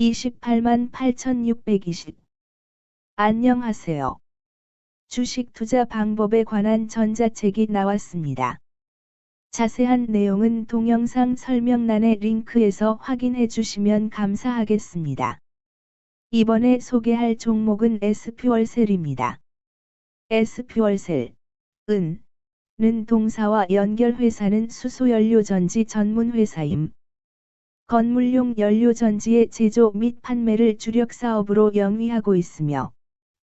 28만 8,620. 안녕하세요. 주식 투자 방법에 관한 전자책이 나왔습니다. 자세한 내용은 동영상 설명란의 링크에서 확인해 주시면 감사하겠습니다. 이번에 소개할 종목은 SP월셀입니다. SP월셀, 은, 는 동사와 연결회사는 수소연료전지 전문회사임. 건물용 연료 전지의 제조 및 판매를 주력 사업으로 영위하고 있으며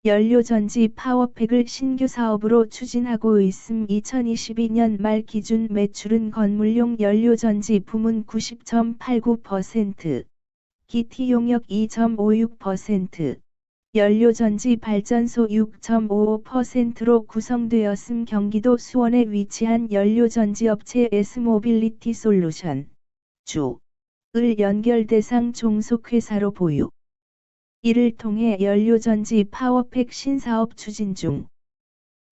연료 전지 파워팩을 신규 사업으로 추진하고 있음 2022년 말 기준 매출은 건물용 연료 전지 부문 90.89%, 기티 용역 2.56%, 연료 전지 발전소 6.55%로 구성되었음 경기도 수원에 위치한 연료 전지 업체 S모빌리티 솔루션, 주, 을 연결 대상 종속회사로 보유. 이를 통해 연료전지 파워팩 신사업 추진 중.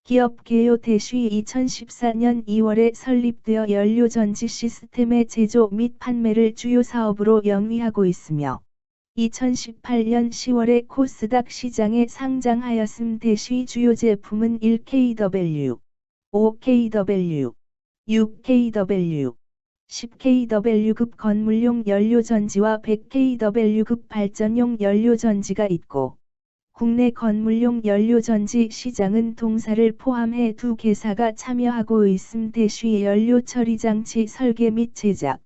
기업 개요 대쉬 2014년 2월에 설립되어 연료전지 시스템의 제조 및 판매를 주요 사업으로 영위하고 있으며 2018년 10월에 코스닥 시장에 상장하였음 대쉬 주요 제품은 1kW, 5kW, 6kW, 10kW급 건물용 연료전지와 100kW급 발전용 연료전지가 있고 국내 건물용 연료전지 시장은 동사를 포함해 두 개사가 참여하고 있음 대쉬 연료 처리 장치 설계 및 제작,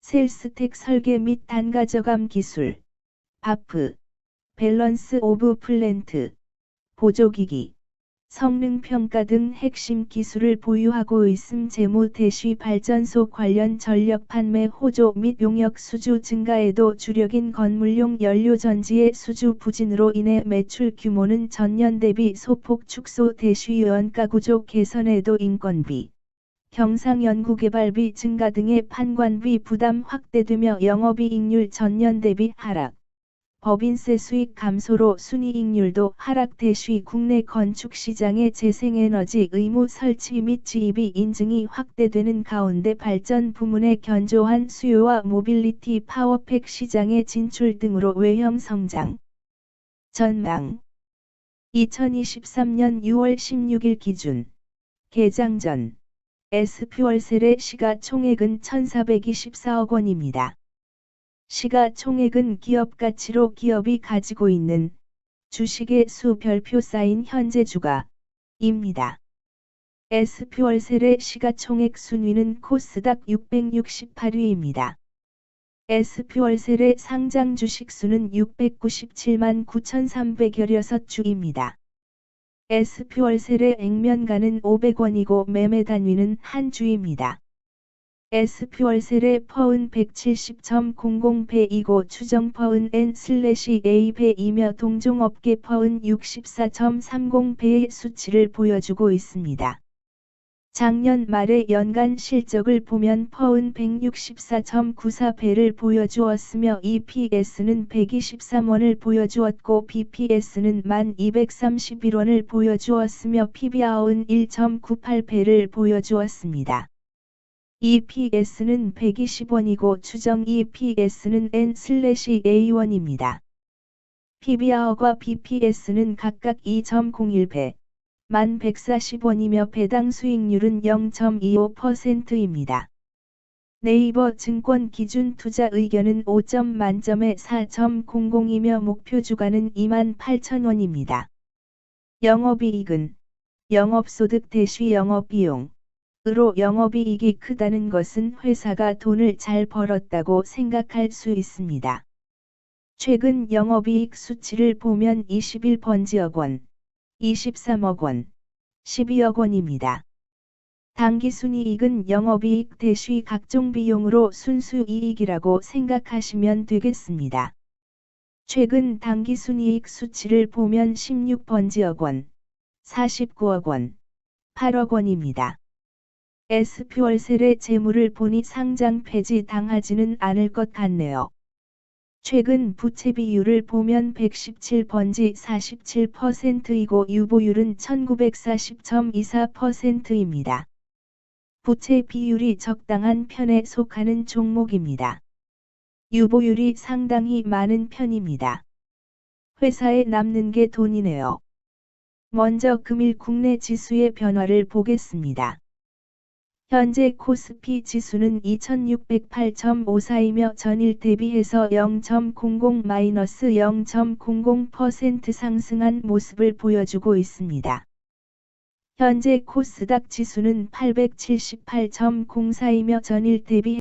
셀스텍 설계 및 단가 저감 기술, 바프, 밸런스 오브 플랜트, 보조기기, 성능 평가 등 핵심 기술을 보유하고 있음 재무 대쉬 발전소 관련 전력 판매 호조 및 용역 수주 증가에도 주력인 건물용 연료 전지의 수주 부진으로 인해 매출 규모는 전년 대비 소폭 축소 대쉬 원가 구조 개선에도 인건비, 경상 연구개발비 증가 등의 판관비 부담 확대되며 영업이익률 전년 대비 하락. 법인세 수익 감소로 순이익률도 하락 대쉬 국내 건축 시장의 재생에너지 의무 설치 및 지입이 인증이 확대되는 가운데 발전 부문의 견조한 수요와 모빌리티 파워팩 시장의 진출 등으로 외형 성장. 전망 2023년 6월 16일 기준 개장 전 SP월셀의 시가총액은 1424억 원입니다. 시가총액은 기업 가치로 기업이 가지고 있는 주식의 수 별표 쌓인 현재 주가입니다. SP월셀의 시가총액 순위는 코스닥 668위입니다. SP월셀의 상장 주식 수는 697만 9,316 주입니다. SP월셀의 액면가는 500원이고 매매 단위는 한 주입니다. SP월셀의 퍼은 170.00배이고 추정 퍼은 N/A배이며 동종업계 퍼은 64.30배의 수치를 보여주고 있습니다. 작년 말의 연간 실적을 보면 퍼은 164.94배를 보여주었으며 EPS는 123원을 보여주었고 BPS는 1231원을 보여주었으며 PBR은 1.98배를 보여주었습니다. EPS는 120원이고 추정 EPS는 N/A1입니다. PBR과 BPS는 각각 2.01배, 1140원이며 배당 수익률은 0.25%입니다. 네이버 증권 기준 투자 의견은 5점 만점에 4.00이며 목표 주가는 28,000원입니다. 영업이익은 영업소득 대시 영업비용 으로 영업이익이 크다는 것은 회사가 돈을 잘 벌었다고 생각할 수 있습니다. 최근 영업이익 수치를 보면 21번지억 원, 23억 원, 12억 원입니다. 당기순이익은 영업이익 대시 각종 비용으로 순수이익이라고 생각하시면 되겠습니다. 최근 당기순이익 수치를 보면 16번지억 원, 49억 원, 8억 원입니다. SP월셀의 재물을 보니 상장 폐지 당하지는 않을 것 같네요. 최근 부채 비율을 보면 117번지 47%이고 유보율은 1940.24%입니다. 부채 비율이 적당한 편에 속하는 종목입니다. 유보율이 상당히 많은 편입니다. 회사에 남는 게 돈이네요. 먼저 금일 국내 지수의 변화를 보겠습니다. 현재 코스피 지수는 2608.54이며 전일 대비해서 0.00-0.00% 상승한 모습을 보여주고 있습니다. 현재 코스닥 지수는 878.04이며 전일 대비